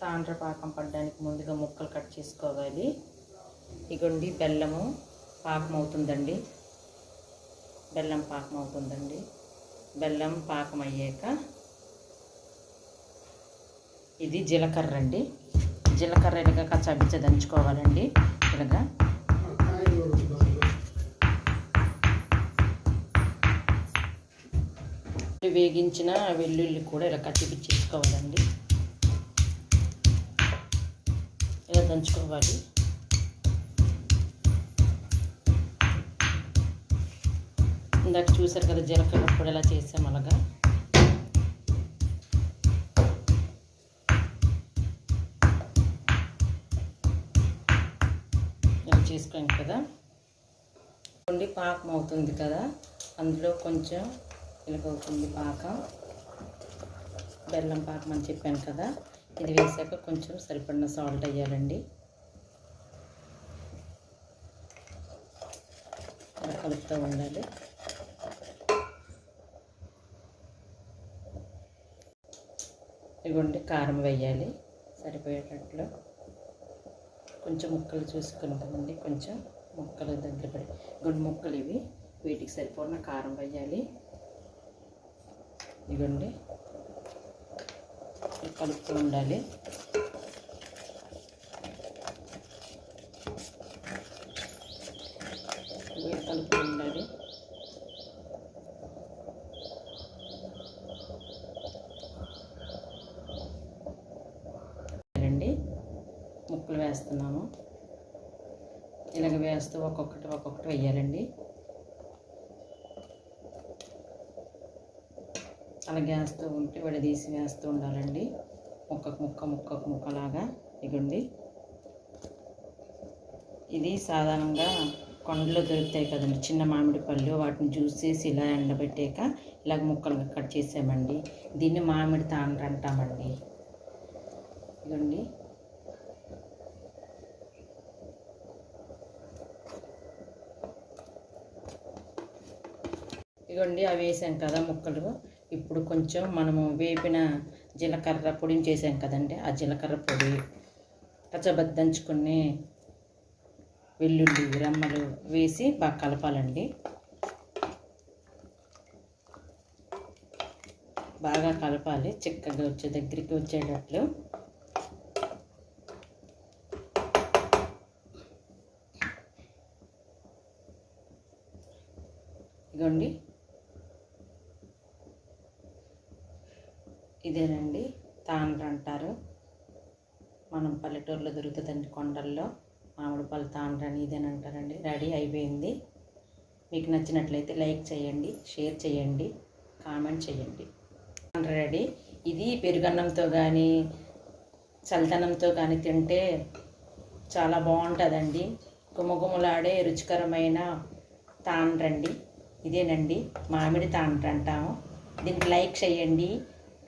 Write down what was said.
తాండ్ర పాకం పడడానికి ముందుగా ముక్కలు కట్ చేసుకోవాలి. ఇగోండి బెల్లము పాకం అవుతుందండి బెల్లం పాకం అవుతుందండి బెల్లం పాకం అయ్యాక ఇది జీలకర్ర అండి జీలకర్ర ఇలాగ కచ్చాబిచ్చ దంచుకోవాలండి. ఇలాగ. వేగించిన వెల్లుల్లి కూడా ఇలా కచ్చిపిచ్చేసుకోవాలండి దంచుకోవాలి. ఇందాక చూసారు కదా జీలకర్ర కూడా ఇలా చేసాం అలాగా. ఇలా చేసుకోం కదా. ఉండి పాకం అవుతుంది కదా. అందులో కొంచెం ఇలాగవుతుంది పాకం. బెల్లం పాకం అని చెప్పాను కదా. ఇది వేసాక కొంచెం సరిపడిన సాల్ట్ వేయాలండి. ఇలా కలుపుతూ ఉండాలి. ఇదిగోండి కారం వేయాలి. సరిపోయేటట్లు కొంచెం ముక్కలు చూసుకుంటామండి కొంచెం ముక్కలు దగ్గర పడి ఇదిగోండి ముక్కలు ఇవి. వీటికి సరిపోయిన కారం వేయాలి. ఇదిగోండి కలుపుతూ ఉండాలి కలుపుతూ ఉండాలి అండి ముక్కలు వేస్తున్నాము ఇలాగ వేస్తూ ఒక్కొక్కటి ఒక్కొక్కటి వేయాలండి. అలా వేస్తూ ఉంటే విడదీసి వేస్తూ ఉండాలండి. ముక్కకు ముక్క ముక్కకు ముక్కలాగా ఇగండి ఇది సాధారణంగా కొండలో దొరుకుతాయి కదండి. చిన్న మామిడి పళ్ళు వాటిని జ్యూస్ చేసి ఇలా ఎండబెట్టాక ఇలాగ ముక్కలుగా కట్ చేసామండి దీన్ని మామిడి తాండ్ర అంటామండి ఇదండి ఇగోండి అవి వేసాం కదా ముక్కలు. ఇప్పుడు కొంచెం మనము వేపిన జీలకర్ర పొడిని చేసాం కదండి ఆ జీలకర్ర పొడి పచ్చబద్దంచుకుని వెల్లుల్లి రెమ్మలు వేసి బాగా కలపాలండి. బాగా కలపాలి చిక్కగా వచ్చే దగ్గరికి వచ్చేటట్లు. ఇగోండి ఇదేనండి. తాండ్ర అంటారు. మనం పల్లెటూరులో దొరుకుతుందండి కొండల్లో. మామిడి పళ్ళు తాండ్ర అని ఇదేనంటారండి రెడీ అయిపోయింది. మీకు నచ్చినట్లయితే లైక్ చేయండి షేర్ చేయండి కామెంట్ చేయండి. తాండ్ర రెడీ. ఇది పెరుగన్నంతో కానీ చల్లదనంతో కానీ తింటే చాలా బాగుంటుందండి. గుమగుమలాడే రుచికరమైన తాండ్రండి. ఇదేనండి. మామిడి తాండ్ర అంటాము దీనికి లైక్ చేయండి